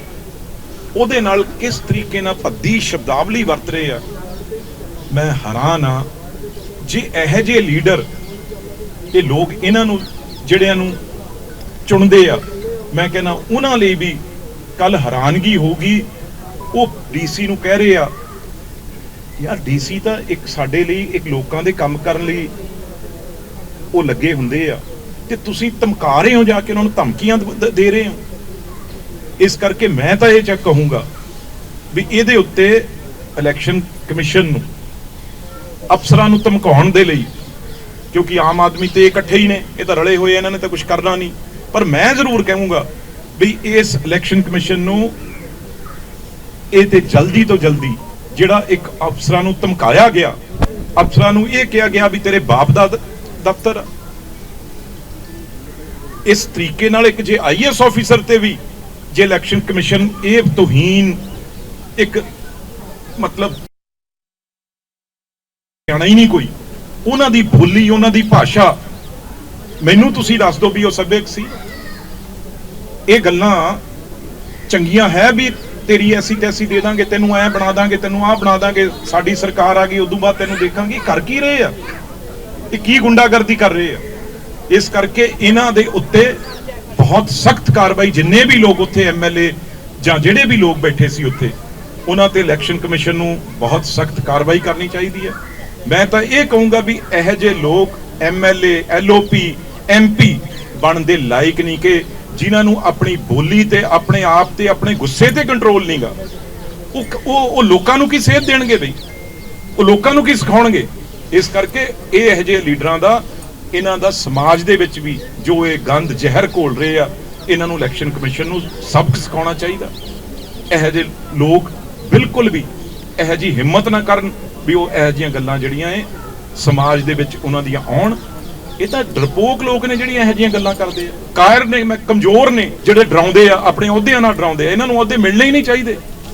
ਉਹਦੇ ਨਾਲ ਕਿਸ ਤਰੀਕੇ ਨਾਲ ਭੱਦੀ ਸ਼ਬਦਾਵਲੀ ਵਰਤ ਰਹੇ ਆ? ਮੈਂ ਹੈਰਾਨ ਆ ਜੇ ਇਹੋ ਜਿਹੇ ਲੀਡਰ ਇਹ ਲੋਕ ਇਹਨਾਂ ਨੂੰ, ਜਿਹੜਿਆਂ ਨੂੰ ਚੁਣਦੇ ਆ, ਮੈਂ ਕਹਿੰਦਾ ਉਹਨਾਂ ਲਈ ਵੀ ਕੱਲ ਹੈਰਾਨਗੀ ਹੋਊਗੀ। ਉਹ ਡੀਸੀ ਨੂੰ ਕਹਿ ਰਹੇ ਆ, ਯਾਰ ਡੀਸੀ ਤਾਂ ਇੱਕ ਸਾਡੇ ਲਈ, ਇੱਕ ਲੋਕਾਂ ਦੇ ਕੰਮ ਕਰਨ ਲਈ ਉਹ ਲੱਗੇ ਹੁੰਦੇ ਆ। ਤੇ ਤੁਸੀਂ ਧਮਕਾ ਰਹੇ ਹੋ ਜਾ ਕੇ ਉਹਨਾਂ ਨੂੰ ਧਮਕੀਆਂ ਦੇ ਰਹੇ ਹੋ। ਇਸ ਕਰਕੇ ਮੈਂ ਤਾਂ ਇਹ ਚੱਕ ਕਹੂੰਗਾ ਵੀ ਇਹਦੇ ਉੱਤੇ ਇਲੈਕਸ਼ਨ ਕਮਿਸ਼ਨ ਨੂੰ, ਅਫਸਰਾਂ ਨੂੰ ਧਮਕਾਉਣ ਦੇ ਲਈ, ਕਿਉਂਕਿ ਆਮ ਆਦਮੀ ਤੇ ਇਕੱਠੇ ਹੀ ਨੇ, ਇਹ ਤਾਂ ਰਲੇ ਹੋਏ ਇਹਨਾਂ ਨੇ ਤਾਂ ਕੁਝ ਕਰਨਾ ਨਹੀਂ। ਪਰ ਮੈਂ ਜ਼ਰੂਰ ਕਹੂੰਗਾ ਵੀ ਇਸ ਇਲੈਕਸ਼ਨ ਕਮਿਸ਼ਨ ਨੂੰ ਇਹ ਤੇ ਜਲਦੀ ਤੋਂ ਜਲਦੀ ਜਿਹੜਾ ਇੱਕ ਅਫਸਰਾਂ ਨੂੰ ਧਮਕਾਇਆ ਗਿਆ, ਅਫਸਰਾਂ ਨੂੰ ਇਹ ਕਿਹਾ ਗਿਆ ਵੀ ਤੇਰੇ ਬਾਪ ਦਾ ਦਫ਼ਤਰ ਇਸ ਤਰੀਕੇ ਨਾਲ ਇੱਕ ਜੇ ਆਈਐਸ ਆਫੀਸਰ ਤੇ ਵੀ ਜੇ ਇਲੈਕਸ਼ਨ ਕਮਿਸ਼ਨ ਇਹ ਤੋਹੀਨ ਇੱਕ ਮਤਲਬ ਜਾਣਾ ਹੀ ਨਹੀਂ ਕੋਈ। ਉਹਨਾਂ ਦੀ ਬੋਲੀ, ਉਹਨਾਂ ਦੀ ਭਾਸ਼ਾ, ਮੈਨੂੰ ਤੁਸੀਂ ਦੱਸ ਦਿਓ ਵੀ ਉਹ ਸੱਭਿਅਕ ਸੀ। ਇਹ ਗੱਲਾਂ ਚੰਗੀਆਂ ਹੈ ਵੀ ਤੇਰੀ ਐਸੀ ਤੈਸੀ ਦੇ ਦਾਂਗੇ, ਤੈਨੂੰ ਐ ਬਣਾ ਦਾਂਗੇ, ਤੈਨੂੰ ਆਹ ਬਣਾ ਦਾਂਗੇ, ਸਾਡੀ ਸਰਕਾਰ ਆ ਗਈ, ਉਦੋਂ ਬਾਅਦ ਤੈਨੂੰ ਦੇਖਾਂਗੇ ਕਰ ਕੀ ਰਹੇ ਆ? ਇਹ ਕੀ ਗੁੰਡਾਗਰਦੀ ਕਰ ਰਹੇ ਆ? ਇਸ ਕਰਕੇ ਇਹਨਾਂ ਦੇ ਉੱਤੇ ਬਹੁਤ ਸਖਤ ਕਾਰਵਾਈ, ਜਿੰਨੇ ਵੀ ਲੋਕ ਉੱਥੇ ਐਮਐਲਏ ਜਾਂ ਜਿਹੜੇ ਵੀ ਲੋਕ ਬੈਠੇ ਸੀ ਉੱਥੇ, ਉਹਨਾਂ ਤੇ ਇਲੈਕਸ਼ਨ ਕਮਿਸ਼ਨ ਨੂੰ ਬਹੁਤ ਸਖਤ ਕਾਰਵਾਈ ਕਰਨੀ ਚਾਹੀਦੀ ਹੈ। ਮੈਂ ਤਾਂ ਇਹ ਕਹੂੰਗਾ ਵੀ ਇਹੋ ਜਿਹੇ ਲੋਕ ਐਮਐਲਏ ਐਲਓਪੀ ਐਮਪੀ ਬਣਨ ਦੇ ਲਾਇਕ ਨਹੀਂ ਕਿ ਜਿਨ੍ਹਾਂ ਨੂੰ ਆਪਣੀ ਬੋਲੀ ਤੇ ਆਪਣੇ ਆਪ ਤੇ ਆਪਣੇ ਗੁੱਸੇ ਤੇ ਕੰਟਰੋਲ ਨਹੀਂਗਾ। ਉਹ ਉਹ ਲੋਕਾਂ ਨੂੰ ਕੀ ਸੇਧ ਦੇਣਗੇ ਬਈ? ਉਹ ਲੋਕਾਂ ਨੂੰ ਕੀ ਸਿਖਾਉਣਗੇ? ਇਸ ਕਰਕੇ ਇਹ ਇਹੋ ਜਿਹੇ ਲੀਡਰਾਂ ਦਾ, ਇਹਨਾਂ ਦਾ ਸਮਾਜ ਦੇ ਵਿੱਚ ਵੀ ਜੋ ਇਹ ਗੰਦ ਜ਼ਹਿਰ ਘੋਲ ਰਹੇ ਆ, ਇਹਨਾਂ ਨੂੰ ਇਲੈਕਸ਼ਨ ਕਮਿਸ਼ਨ ਨੂੰ ਸਬਕ ਸਿਖਾਉਣਾ ਚਾਹੀਦਾ। ਇਹੋ ਜਿਹੇ ਲੋਕ ਬਿਲਕੁਲ ਵੀ ਇਹੋ ਜਿਹੀ ਹਿੰਮਤ ਨਾ ਕਰਨ ਵੀ ਉਹ ਇਹੋ ਜਿਹੀਆਂ ਗੱਲਾਂ ਜਿਹੜੀਆਂ ਇਹ ਸਮਾਜ ਦੇ ਵਿੱਚ ਉਹਨਾਂ ਦੀਆਂ ਆਉਣ ਇਹ ਤਾਂ ਡਰਪੋਕ ਲੋਕ ਨੇ ਜਿਹੜੀਆਂ ਇਹੋ ਜਿਹੀਆਂ ਗੱਲਾਂ ਕਰਦੇ ਆ। ਕਾਇਰ ਨੇ, ਮੈਂ ਕਮਜ਼ੋਰ ਨੇ ਜਿਹੜੇ ਡਰਾਉਂਦੇ ਆ, ਆਪਣੇ ਅਹੁਦਿਆਂ ਨਾਲ ਡਰਾਉਂਦੇ ਆ। ਇਹਨਾਂ ਨੂੰ ਅਹੁਦੇ ਮਿਲਣੇ ਹੀ ਨਹੀਂ ਚਾਹੀਦੇ।